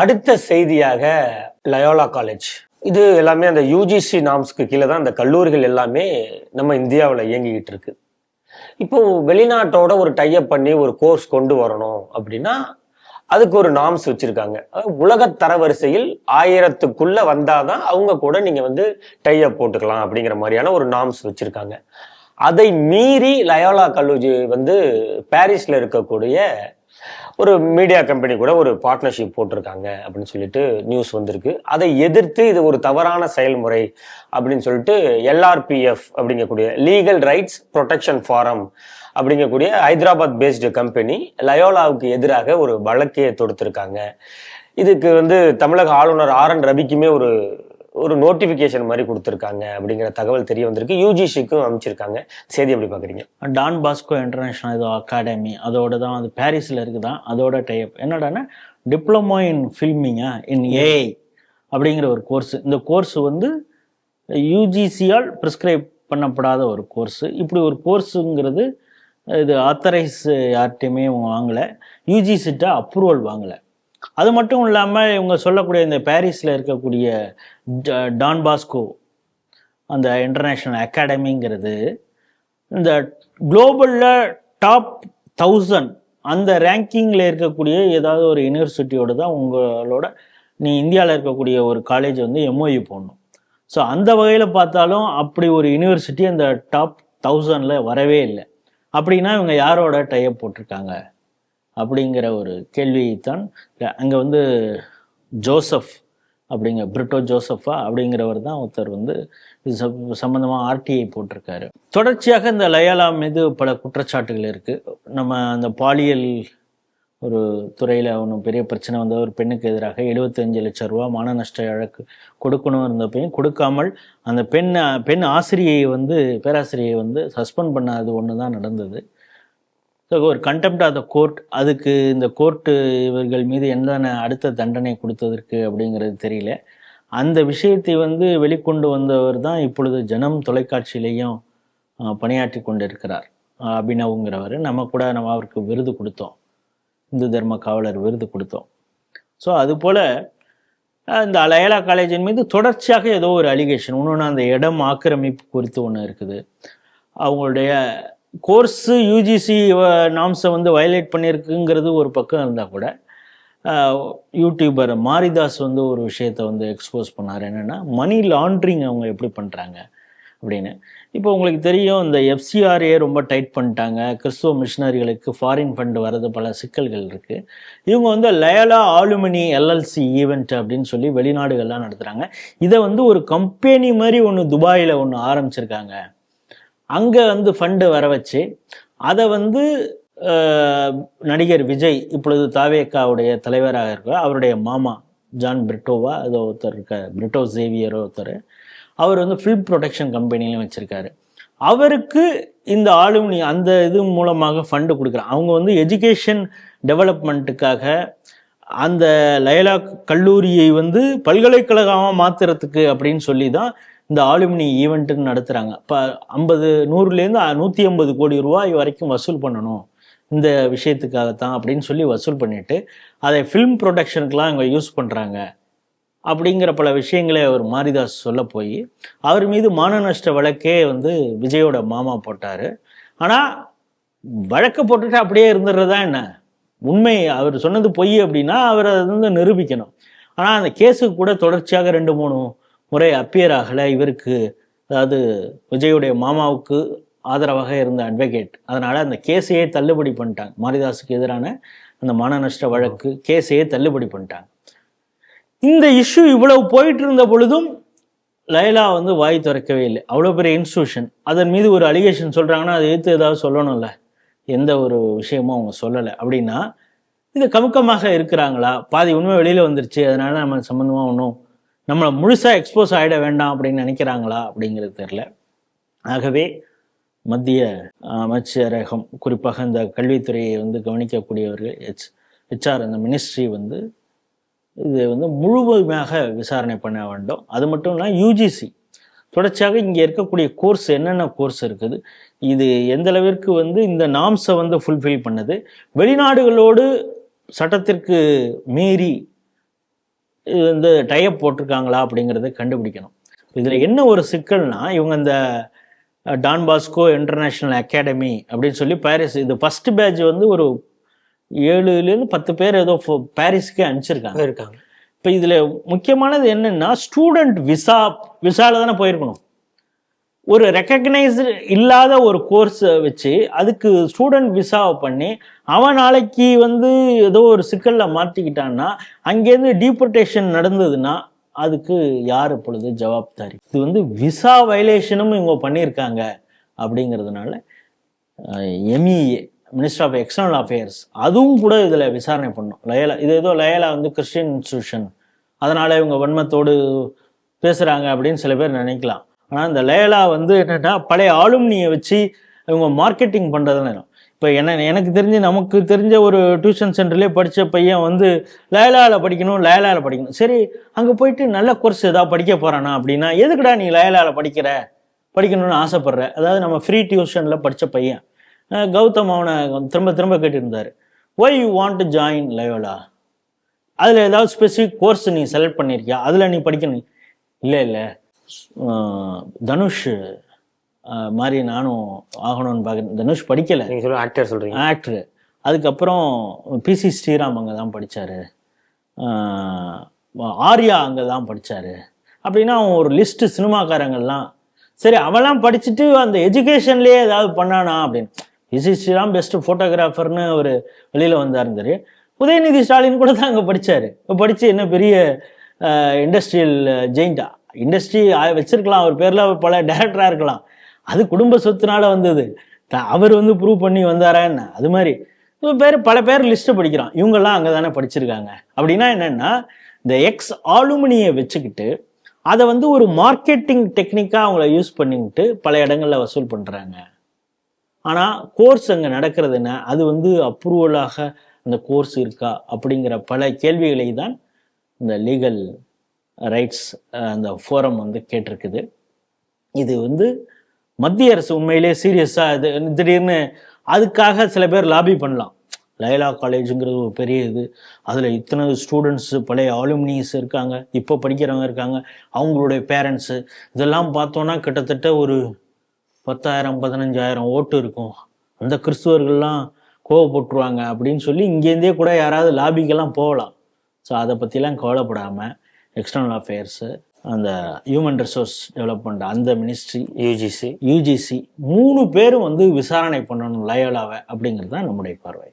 அடுத்த செய்தியாக Loyola college. இது எல்லாமே அந்த யூஜிசி நாம்ஸ்க்கு கீழே தான் அந்த கல்லூரிகள் எல்லாமே நம்ம இந்தியாவில் இயங்கிக்கிட்டு இருக்கு. இப்போ வெளிநாட்டோட ஒரு டைப் பண்ணி ஒரு கோர்ஸ் கொண்டு வரணும் அப்படின்னா அதுக்கு ஒரு நாம்ஸ் வச்சிருக்காங்க. உலக தரவரிசையில் ஆயிரத்துக்குள்ள வந்தாதான் அவங்க கூட நீங்க வந்து டைப் போட்டுக்கலாம் அப்படிங்கிற மாதிரியான ஒரு நாம்ஸ் வச்சிருக்காங்க. அதை மீறி லயோலா கல்லூரி வந்து பாரிஸ்ல இருக்கக்கூடிய ஒரு மீடியா கம்பெனி கூட ஒரு பார்ட்னர்ஷிப் போட்டிருக்காங்க அப்படின்னு சொல்லிட்டு நியூஸ் வந்திருக்கு. அதை எதிர்த்து இது ஒரு தவறான செயல்முறை அப்படின்னு சொல்லிட்டு எல்ஆர்பிஎஃப் அப்படிங்கக்கூடிய லீகல் ரைட்ஸ் ப்ரொடெக்ஷன் ஃபாரம் அப்படிங்கக்கூடிய ஹைதராபாத் பேஸ்டு கம்பெனி லயோலாவுக்கு எதிராக ஒரு வழக்கையை தொடுத்திருக்காங்க. இதுக்கு வந்து தமிழக ஆளுநர் ஆர் என் ரவிக்குமே ஒரு ஒரு நோட்டிஃபிகேஷன் மாதிரி கொடுத்துருக்காங்க அப்படிங்கிற தகவல் தெரிய வந்திருக்கு. யூஜிசிக்கும் அமைச்சிருக்காங்க செய்தி எப்படி பார்க்குறீங்க? டான் பாஸ்கோ இன்டர்நேஷ்னல் இது அகாடமி. அதோட தான் அது பாரிஸில் இருக்குதான். அதோட டைப் என்னடான்னா டிப்ளமோ இன் ஃபில்மிங்கா இன் ஏஐ அப்படிங்கிற ஒரு கோர்ஸ் இந்த கோர்ஸ் வந்து யூஜிசியால் ப்ரிஸ்கிரைப் பண்ணப்படாத ஒரு கோர்ஸ் இப்படி ஒரு கோர்ஸுங்கிறது இது ஆத்தரைஸ் யார்கிட்டையுமே வாங்கலை. யூஜிசிட்ட அப்ரூவல் வாங்கலை. அது மட்டும் இல்லாமல் இவங்க சொல்லக்கூடிய இந்த பாரிஸில் இருக்கக்கூடிய டா- டான் பாஸ்கோ அந்த இன்டர்நேஷ்னல் அகாடமிங்கிறது இந்த குளோபலில் டாப் தௌசண்ட் அந்த ரேங்கிங்கில் இருக்கக்கூடிய ஏதாவது ஒரு யூனிவர்சிட்டியோடு தான் உங்களோட நீ இந்தியாவில் இருக்கக்கூடிய ஒரு காலேஜ் வந்து எம்ஓயு போடணும். ஸோ அந்த வகையில் பார்த்தாலும் அப்படி ஒரு யூனிவர்சிட்டி அந்த டாப் தௌசண்டில் வரவே இல்லை. அப்படின்னா இவங்க யாரோட டைப் போட்டிருக்காங்க? அப்படிங்கிற ஒரு கேள்வியைத்தான் அங்கே வந்து ஜோசப் அப்படிங்கிற பிரிட்டோ ஜோசஃபா அப்படிங்கிறவர் தான் ஒருத்தர் வந்து இது சம்மந்தமாக ஆர்டிஐ போட்டிருக்காரு. தொடர்ச்சியாக இந்த லயாலா மீது பல குற்றச்சாட்டுகள் இருக்குது நம்ம அந்த பாலியல் ஒரு துறையில் ஒன்றும் பெரிய பிரச்சனை வந்த ஒரு பெண்ணுக்கு எதிராக 75 லட்சம் ரூபா மான நஷ்ட இழக்கு கொடுக்கணும் இருந்த கொடுக்காமல் அந்த பெண் பெண் ஆசிரியை வந்து பேராசிரியை வந்து சஸ்பெண்ட் பண்ணாது ஒன்று தான் நடந்தது. ஸோ ஒரு கண்டெம்ட் ஆஃப் த கோர்ட் அதுக்கு இந்த கோர்ட்டு இவர்கள் மீது என்னென்ன அடுத்த தண்டனை கொடுத்ததற்கு அப்படிங்கிறது தெரியல. அந்த விஷயத்தை வந்து வெளிக்கொண்டு வந்தவர் தான் இப்பொழுது ஜனம் தொலைக்காட்சியிலையும் பணியாற்றி கொண்டிருக்கிறார். அபினவுங்கிறவர் நம்ம கூட நம்ம அவருக்கு விருது கொடுத்தோம். இந்து தர்ம காவலர் விருது கொடுத்தோம். ஸோ அதுபோல் இந்த லயலா காலேஜின் மீது தொடர்ச்சியாக ஏதோ ஒரு அலிகேஷன் இன்னொன்று அந்த இடம் ஆக்கிரமிப்பு குறித்து ஒன்று இருக்குது. அவங்களுடைய கோர்ஸு யூஜிசி நாம்ஸை வந்து வயலேட் பண்ணியிருக்குங்கிறது ஒரு பக்கம் இருந்தால் கூட யூடியூபர் மாரிதாஸ் வந்து ஒரு விஷயத்தை வந்து எக்ஸ்போஸ் பண்ணார். என்னென்னா மணி லாண்ட்ரிங் அவங்க எப்படி பண்ணுறாங்க அப்படின்னு. இப்போ உங்களுக்கு தெரியும் இந்த எஃப்சிஆர்ஏ ரொம்ப டைட் பண்ணிட்டாங்க. கிறிஸ்துவ மிஷினரிகளுக்கு ஃபாரின் ஃபண்ட் வர்றது பல சிக்கல்கள் இருக்குது இவங்க வந்து லயலா ஆலுமினி எல்எல்சி ஈவெண்ட் அப்படின்னு சொல்லி வெளிநாடுகள்லாம் நடத்துகிறாங்க இதை வந்து ஒரு கம்பெனி மாதிரி ஒன்று துபாயில் ஒன்று ஆரம்பிச்சிருக்காங்க. அங்கே வந்து ஃபண்டு வர வச்சு அதை வந்து நடிகர் விஜய் இப்பொழுது தாவேக்காவுடைய தலைவராக இருக்க அவருடைய மாமா ஜான் பிரிட்டோவா அது ஒருத்தர் இருக்கார். பிரிட்டோ சேவியரோ ஒருத்தர். அவர் வந்து ஃபில்ம் ப்ரொடக்ஷன் கம்பெனிலையும் வச்சுருக்காரு. அவருக்கு இந்த ஆளுமணி அந்த இது மூலமாக ஃபண்டு கொடுக்குறாங்க. அவங்க வந்து எஜுகேஷன் டெவலப்மெண்ட்டுக்காக அந்த லயலா கல்லூரியை வந்து பல்கலைக்கழகமாக மாத்துறதுக்கு அப்படின்னு சொல்லி தான் இந்த ஆலுமினி ஈவெண்ட்டுன்னு நடத்துகிறாங்க இப்போ ஐம்பது நூறுலேருந்து நூற்றி ஐம்பது கோடி ரூபாய் வரைக்கும் வசூல் பண்ணணும். இந்த விஷயத்துக்காகத்தான் அப்படின்னு சொல்லி வசூல் பண்ணிட்டு அதை ஃபிலிம் ப்ரொடக்ஷனுக்கெலாம் இங்கே யூஸ் பண்ணுறாங்க அப்படிங்கிற பல விஷயங்களை அவர் மாரிதாஸ் சொல்ல போய் அவர் மீது மான நஷ்ட வழக்கே வந்து விஜயோட மாமா போட்டார். ஆனால் வழக்கை போட்டுட்டு அப்படியே இருந்துடுறதா என்ன? உண்மை அவர் சொன்னது பொய் அப்படின்னா அவர் அதை வந்து நிரூபிக்கணும். ஆனால் அந்த கேஸுக்கு கூட தொடர்ச்சியாக ரெண்டு மூணு முறை அப்பியர் ஆகலை இவருக்கு அதாவது விஜயுடைய மாமாவுக்கு ஆதரவாக இருந்த அட்வொகேட் அதனால் அந்த கேஸையே தள்ளுபடி பண்ணிட்டாங்க. மாரிதாஸுக்கு எதிரான அந்த மன நஷ்ட வழக்கு கேஸையே தள்ளுபடி பண்ணிட்டாங்க. இந்த இஷ்யூ இவ்வளவு போயிட்டு இருந்த பொழுதும் லைலா வந்து வாய் திறக்கவே இல்லை. அவ்வளோ பெரிய இன்ஸ்டியூஷன் அதன் மீது ஒரு அலிகேஷன் சொல்கிறாங்கன்னா அதை எடுத்து ஏதாவது சொல்லணும்ல. எந்த ஒரு விஷயமும் அவங்க சொல்லலை. அப்படின்னா இது கமுக்கமாக இருக்கிறாங்களா? பாதி உண்மை வெளியில் வந்துருச்சு. அதனால நம்ம சம்மந்தமாக ஒன்றும் நம்மளை முழுசாக எக்ஸ்போஸ் ஆகிட வேண்டாம் அப்படின்னு நினைக்கிறாங்களா அப்படிங்கிறது தெரில ஆகவே மத்திய அமைச்சரகம் குறிப்பாக இந்த கல்வித்துறையை வந்து கவனிக்கக்கூடியவர்கள் ஹெச் ஹெச்ஆர் அந்த மினிஸ்ட்ரி வந்து இது வந்து முழுமையாக விசாரணை பண்ண வேண்டும். அது மட்டும் இல்லாமல் யூஜிசி தொடர்ச்சியாக இங்கே இருக்கக்கூடிய கோர்ஸ் என்னென்ன கோர்ஸ் இருக்குது இது எந்த அளவிற்கு வந்து இந்த நாம்ஸை வந்து ஃபுல்ஃபில் பண்ணுது வெளிநாடுகளோடு சட்டத்திற்கு மீறி இது வந்து டைப் போட்டிருக்காங்களா அப்படிங்கிறத கண்டுபிடிக்கணும். இதில் என்ன ஒரு சிக்கல்னா இவங்க இந்த டான் பாஸ்கோ இன்டர்நேஷ்னல் அகாடமி அப்படின்னு சொல்லி பாரிஸ் இது ஃபர்ஸ்ட் பேட்ச் வந்து ஒரு ஏழுலேருந்து பத்து பேர் ஏதோ பாரிஸ்க்கே அனுப்பிச்சிருக்காங்க. இருக்காங்க. இப்போ இதில் முக்கியமானது என்னன்னா ஸ்டூடெண்ட் விசா விசால தானே போயிருக்கணும். ஒரு ரெக்கக்னைஸ்டு இல்லாத ஒரு கோர்ஸை வச்சு அதுக்கு ஸ்டூடெண்ட் விசாவை பண்ணி அவன் நாளைக்கு வந்து ஏதோ ஒரு சிக்கலில் மாற்றிக்கிட்டான்னா அங்கேருந்து டீபோர்டேஷன் நடந்ததுன்னா அதுக்கு யார் இப்பொழுது ஜவாப்தாரி? இது வந்து விசா வயலேஷனும் இவங்க பண்ணியிருக்காங்க அப்படிங்கிறதுனால MEA minister of external affairs அதுவும் கூட இதில் விசாரணை பண்ணும் லயலா இது ஏதோ லயலா வந்து கிறிஸ்டின் இன்ஸ்டியூஷன் அதனால் இவங்க வன்மத்தோடு பேசுகிறாங்க அப்படின்னு சில பேர் நினைக்கலாம். ஆனால் இந்த லேலா வந்து என்னென்னா பழைய ஆளும்னியை வச்சு இவங்க மார்க்கெட்டிங் பண்ணுறதுன்னு இப்போ என்ன எனக்கு தெரிஞ்சு நமக்கு தெரிஞ்ச ஒரு டியூஷன் சென்டர்லேயே படித்த பையன் வந்து லயலாவில் படிக்கணும் லயலாவில் படிக்கணும். சரி அங்கே போயிட்டு நல்ல கோர்ஸ் ஏதாவது படிக்க போகிறானா அப்படின்னா எதுக்குடா நீ லயலாவில் படிக்கிற? படிக்கணும்னு ஆசைப்படுற. அதாவது நம்ம ஃப்ரீ டியூஷனில் படித்த பையன். கௌதம் அவனை திரும்ப திரும்ப கேட்டிருந்தார். Why you want to join Loyola அதில் ஏதாவது ஸ்பெசிஃபிக் கோர்ஸ் நீ செலக்ட் பண்ணியிருக்கியா அதில் நீ படிக்கணும். இல்லை இல்லை. தனுஷ் மாதிரி நானும் ஆகணும்னு பார்க்குறேன் தனுஷ் படிக்கலை. நீங்க சொல்ல ஆக்டர் சொல்றீங்க. ஆக்டரு அதுக்கப்புறம் பிசி ஸ்ரீராம் அங்கே தான் படித்தார் ஆர்யா அங்கே தான் படித்தார் அப்படின்னா அவன் ஒரு லிஸ்ட்டு சினிமாக்காரங்கள்லாம் சரி அவன்லாம் படிச்சுட்டு அந்த எஜுகேஷன்லேயே ஏதாவது பண்ணானா அப்படின்னு. பிசி ஸ்ரீராம் பெஸ்ட்டு ஃபோட்டோகிராஃபர்னு அவர் வெளியில் வந்தாருந்தாரு. உதயநிதி ஸ்டாலின் கூட தான் அங்கே படித்தார் இப்போ படித்து என்ன பெரிய இண்டஸ்ட்ரியல் ஜெயிண்டா இண்டஸ்ட்ரி வச்சிருக்கலாம் அவர் பேரில் பல டேரக்டராக இருக்கலாம். அது குடும்ப சொத்துனால வந்தது. த- அவர் வந்து ப்ரூவ் பண்ணி வந்தாரா என்ன? அது மாதிரி. பேர் பல பேர் லிஸ்ட்டு படிக்கிறான். இவங்கெல்லாம் அங்கே தானே படிச்சிருக்காங்க. அப்படின்னா என்னென்னா இந்த எக்ஸ் ஆலுமினியை வச்சுக்கிட்டு அதை வந்து ஒரு மார்க்கெட்டிங் டெக்னிக்காக அவங்கள யூஸ் பண்ணிக்கிட்டு பல இடங்களில் வசூல் பண்ணுறாங்க ஆனால் கோர்ஸ் அங்கே நடக்கிறது என்ன? அது வந்து அப்ரூவலாக அந்த கோர்ஸ் இருக்கா? அப்படிங்கிற பல கேள்விகளை தான் இந்த லீகல் ரைட்ஸ் அந்த ஃபோரம் வந்து கேட்டிருக்குது. இது வந்து மத்திய அரசு உண்மையிலே சீரியஸாக இது திடீர்னு அதுக்காக சில பேர் லாபி பண்ணலாம். லைலா காலேஜுங்கிறது ஒரு பெரிய இது. அதில் இத்தனை ஸ்டூடெண்ட்ஸு பழைய ஆலுமினிஸ் இருக்காங்க இப்போ படிக்கிறவங்க இருக்காங்க அவங்களுடைய பேரண்ட்ஸு இதெல்லாம் பார்த்தோன்னா கிட்டத்தட்ட ஒரு பத்தாயிரம் பதினஞ்சாயிரம் ஓட்டு இருக்கும். அந்த கிறிஸ்துவர்கள்லாம் கோவப்பட்டுருவாங்க அப்படின்னு சொல்லி இங்கேருந்தே கூட யாராவது லாபிக்கெல்லாம் போகலாம். ஸோ அதை பற்றிலாம் கவலைப்படாமல் எக்ஸ்டர்னல் அஃபேர்ஸு அந்த ஹியூமன் ரிசோர்ஸ் டெவலப்மெண்ட் அந்த மினிஸ்ட்ரி யூஜிசி யூஜிசி மூணு பேரும் வந்து விசாரணை பண்ணணும் லயோலாவை அப்படிங்கிறது தான் நம்முடைய பார்வை.